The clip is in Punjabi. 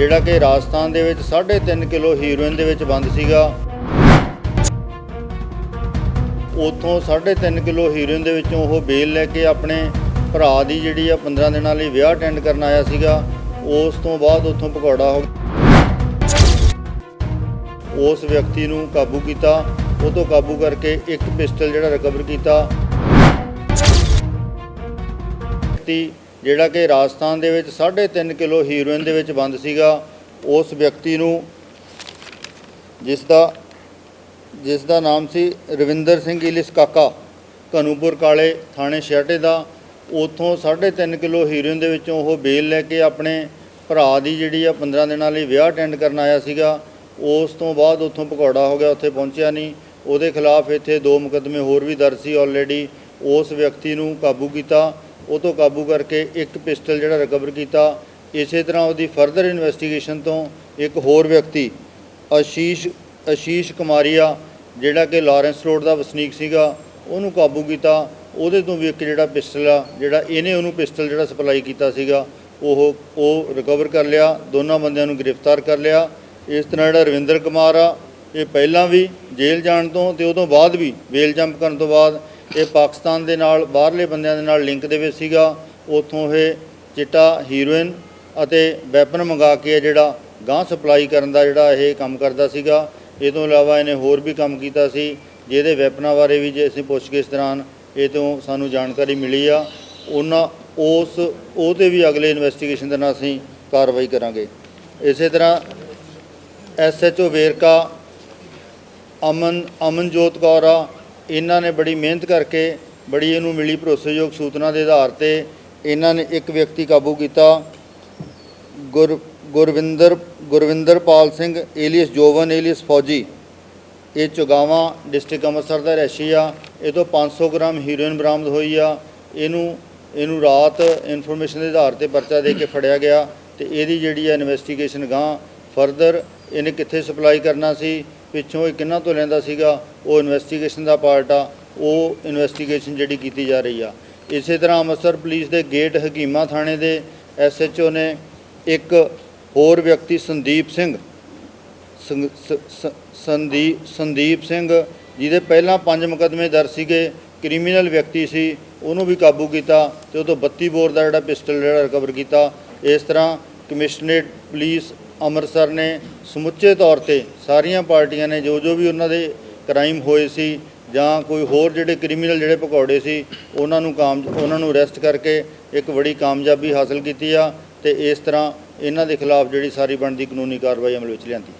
ਜਿਹੜਾ ਕਿ ਰਾਜਸਥਾਨ ਦੇ ਵਿੱਚ 3.5 ਕਿਲੋ ਹੀਰੋਇਨ ਦੇ ਵਿੱਚ ਬੰਦ ਸੀਗਾ। ਉਥੋਂ 3.5 ਕਿਲੋ ਹੀਰੋਇਨ ਦੇ ਵਿੱਚੋਂ ਉਹ ਬੇਲ ਲੈ ਕੇ ਆਪਣੇ ਭਰਾ ਦੀ ਜਿਹੜੀ ਆ 15 ਦਿਨਾਂ ਲਈ ਵਿਆਹ ਅਟੈਂਡ ਕਰਨ ਆਇਆ ਸੀਗਾ। ਉਸ ਤੋਂ ਬਾਅਦ ਉਥੋਂ ਭਗੌੜਾ ਹੋ ਉਸ ਵਿਅਕਤੀ ਨੂੰ ਕਾਬੂ ਕੀਤਾ। ਉਹ ਤੋਂ ਕਾਬੂ ਕਰਕੇ ਇੱਕ ਪਿਸਟਲ ਜਿਹੜਾ ਰਿਕਵਰ ਕੀਤਾ। ਵਿਅਕਤੀ ਜਿਹੜਾ ਕਿ ਰਾਜਸਥਾਨ ਦੇ ਵਿੱਚ 3.5 ਕਿਲੋ ਹੀਰੋਇਨ ਦੇ ਵਿੱਚ ਬੰਦ ਸੀਗਾ, ਉਸ ਵਿਅਕਤੀ ਨੂੰ ਜਿਸ ਦਾ ਜਿਸ ਦਾ ਨਾਮ ਸੀ ਰਵਿੰਦਰ ਸਿੰਘ ਇਲਿਸ ਕਾਕਾ ਕਨੂਪੁਰ ਕਾਲੇ ਥਾਣੇ ਛਿਆਟੇ ਦਾ, ਉਥੋਂ 3.5 ਕਿਲੋ ਹੀਰੋਇਨ ਦੇ ਵਿੱਚੋਂ ਉਹ ਬੇਲ ਲੈ ਕੇ ਆਪਣੇ ਭਰਾ ਦੀ ਜਿਹੜੀ ਆ 15 ਦਿਨਾਂ ਲਈ ਵਿਆਹ ਅਟੈਂਡ ਕਰਨ ਆਇਆ ਸੀਗਾ, ਉਸ ਤੋਂ ਬਾਅਦ ਉਥੋਂ ਭਗੌੜਾ ਹੋ ਗਿਆ, ਉੱਥੇ ਪਹੁੰਚਿਆ ਨਹੀਂ। ਉਹਦੇ ਖਿਲਾਫ ਇੱਥੇ ਦੋ ਮੁਕੱਦਮੇ ਹੋਰ ਵੀ ਦਰਜ ਸੀ ਆਲਰੇਡੀ ਉਸ ਵਿਅਕਤੀ ਨੂੰ ਕਾਬੂ ਕੀਤਾ। ਉਹ ਤੋਂ ਕਾਬੂ ਕਰਕੇ ਇੱਕ ਪਿਸਟਲ ਜਿਹੜਾ ਰਿਕਵਰ ਕੀਤਾ। ਇਸੇ ਤਰ੍ਹਾਂ ਉਹਦੀ ਫਰਦਰ ਇਨਵੈਸਟੀਗੇਸ਼ਨ ਤੋਂ ਇੱਕ ਹੋਰ ਵਿਅਕਤੀ ਆਸ਼ੀਸ਼ ਆਸ਼ੀਸ਼ ਕੁਮਾਰੀਆ, ਜਿਹੜਾ ਕਿ ਲਾਰੈਂਸ ਰੋਡ ਦਾ ਵਸਨੀਕ ਸੀਗਾ, ਉਹਨੂੰ ਕਾਬੂ ਕੀਤਾ। ਉਹਦੇ ਤੋਂ ਵੀ ਇੱਕ ਜਿਹੜਾ ਪਿਸਟਲ ਆ, ਜਿਹੜਾ ਇਹਨੇ ਉਹਨੂੰ ਪਿਸਟਲ ਜਿਹੜਾ ਸਪਲਾਈ ਕੀਤਾ ਸੀਗਾ, ਉਹ ਉਹ ਰਿਕਵਰ ਕਰ ਲਿਆ। ਦੋਨਾਂ ਬੰਦਿਆਂ ਨੂੰ ਗ੍ਰਿਫਤਾਰ ਕਰ ਲਿਆ। ਇਸ ਤਰ੍ਹਾਂ ਜਿਹੜਾ ਰਵਿੰਦਰ ਕੁਮਾਰ ਆ, ਇਹ ਪਹਿਲਾਂ ਵੀ ਜੇਲ੍ਹ ਜਾਣ ਤੋਂ ਤੇ ਉਹ ਤੋਂ ਬਾਅਦ ਵੀ ਵੇਲ ਜੰਪ ਕਰਨ ਤੋਂ ਬਾਅਦ ਇਹ ਪਾਕਿਸਤਾਨ ਦੇ ਨਾਲ, ਬਾਹਰਲੇ ਬੰਦਿਆਂ ਦੇ ਨਾਲ ਲਿੰਕ ਦੇ ਵਿੱਚ ਸੀਗਾ। ਉੱਥੋਂ ਇਹ ਚਿੱਟਾ ਹੀਰੋਇਨ ਅਤੇ ਵੈਪਨ ਮੰਗਾ ਕੇ ਜਿਹੜਾ ਗਾਂ ਸਪਲਾਈ ਕਰਨ ਦਾ ਜਿਹੜਾ ਇਹ ਕੰਮ ਕਰਦਾ ਸੀਗਾ। ਇਹ ਤੋਂ ਇਲਾਵਾ ਇਹਨੇ ਹੋਰ ਵੀ ਕੰਮ ਕੀਤਾ ਸੀ, ਜਿਹਦੇ ਵੈਪਨਾਂ ਬਾਰੇ ਵੀ ਜੇ ਅਸੀਂ ਪੁੱਛਗਿੱਛ ਦੌਰਾਨ ਇਹ ਤੋਂ ਸਾਨੂੰ ਜਾਣਕਾਰੀ ਮਿਲੀ ਆ। ਉਹਨਾਂ, ਉਸ, ਉਹਦੇ ਵੀ ਅਗਲੇ ਇਨਵੈਸਟੀਗੇਸ਼ਨ ਦੇ ਨਾਲ ਅਸੀਂ ਕਾਰਵਾਈ ਕਰਾਂਗੇ। ਇਸੇ ਤਰ੍ਹਾਂ ਐਸਐਚਓ ਵੇਰਕਾ, ਅਮਨ, ਅਮਨਜੋਤ ਕੌਰ ਆ ਇਹਨਾਂ ਨੇ ਬੜੀ ਮਿਹਨਤ ਕਰਕੇ ਬੜੀ ਇਹਨੂੰ ਮਿਲੀ ਭਰੋਸੇਯੋਗ ਸੂਚਨਾ ਦੇ ਆਧਾਰ ਤੇ ਇਹਨਾਂ ਨੇ ਇੱਕ ਵਿਅਕਤੀ ਕਾਬੂ ਕੀਤਾ। Gur, Gurwinder, Gurwinderpal Singh alias Jovan alias Fauji. ਇਹ ਚੁਗਾਵਾਂ ਡਿਸਟ੍ਰਿਕਟ ਅੰਮ੍ਰਿਤਸਰ ਦਾ ਰਹਿਸ਼ੀ ਆ। ਇਹ ਤੋਂ 500 ਗ੍ਰਾਮ ਹੀਰੋਇਨ ਬਰਾਮਦ ਹੋਈ ਆ। ਇਹਨੂੰ ਇਹਨੂੰ ਰਾਤ ਇਨਫੋਰਮੇਸ਼ਨ ਦੇ ਆਧਾਰ ਤੇ ਪਰਚਾ ਦੇ ਕੇ ਫੜਿਆ ਗਿਆ ਤੇ ਇਹਦੀ ਜਿਹੜੀ ਆ ਇਨਵੈਸਟੀਗੇਸ਼ਨ ਗਾਂ ਫਰਦਰ ਇਹਨੇ ਕਿੱਥੇ ਸਪਲਾਈ ਕਰਨਾ ਸੀ, ਪਿੱਛੋਂ ਇਹ ਕਿੰਨਾ ਤੋਂ ਲੈਂਦਾ ਸੀਗਾ, ਉਹ ਇਨਵੈਸਟੀਗੇਸ਼ਨ ਦਾ ਪਾਰਟ ਆ, ਉਹ ਇਨਵੈਸਟੀਗੇਸ਼ਨ ਜਿਹੜੀ ਕੀਤੀ ਜਾ ਰਹੀ ਆ। ਇਸੇ ਤਰ੍ਹਾਂ ਅੰਮ੍ਰਿਤਸਰ ਪੁਲਿਸ ਦੇ ਗੇਟ ਹਕੀਮਾ ਥਾਣੇ ਦੇ ਐਸਐਚਓ ਨੇ ਇੱਕ ਹੋਰ ਵਿਅਕਤੀ ਸੰਦੀਪ ਸਿੰਘ, ਸੰਗ- ਸੰਦੀਪ ਸੰਦੀਪ ਸਿੰਘ, ਜਿਹਦੇ ਪਹਿਲਾਂ ਪੰਜ ਮੁਕੱਦਮੇ ਦਰਜ ਸੀਗੇ, ਕ੍ਰਿਮੀਨਲ ਵਿਅਕਤੀ ਸੀ, ਉਹਨੂੰ ਵੀ ਕਾਬੂ ਕੀਤਾ ਤੇ ਉਹ ਤੋਂ 32 ਬੋਰ ਦਾ ਜਿਹੜਾ ਪਿਸਟਲ ਜਿਹੜਾ ਰਿਕਵਰ ਕੀਤਾ। ਇਸ ਤਰ੍ਹਾਂ ਕਮਿਸ਼ਨਰੇਟ ਪੁਲਿਸ ਅੰਮ੍ਰਿਤਸਰ ਨੇ ਸਮੁੱਚੇ ਤੌਰ ਤੇ ਸਾਰੀਆਂ ਪਾਰਟੀਆਂ ਨੇ ਜੋ ਜੋ ਵੀ ਉਹਨਾਂ ਦੇ ਕ੍ਰਾਈਮ ਹੋਏ ਸੀ ਜਾਂ ਕੋਈ ਹੋਰ ਜਿਹੜੇ ਕ੍ਰਿਮੀਨਲ ਜਿਹੜੇ ਭਗੌੜੇ ਸੀ, ਉਹਨਾਂ ਨੂੰ ਕਾਮ ਉਹਨਾਂ ਨੂੰ ਅਰੈਸਟ ਕਰਕੇ ਇੱਕ ਬੜੀ ਕਾਮਯਾਬੀ ਹਾਸਲ ਕੀਤੀ ਆ ਤੇ ਇਸ ਤਰ੍ਹਾਂ ਇਹਨਾਂ ਦੇ ਖਿਲਾਫ ਜਿਹੜੀ ਸਾਰੀ ਬਣਦੀ ਕਾਨੂੰਨੀ ਕਾਰਵਾਈ ਅਮਲ ਵਿੱਚ ਲਿਆਂਦੀ।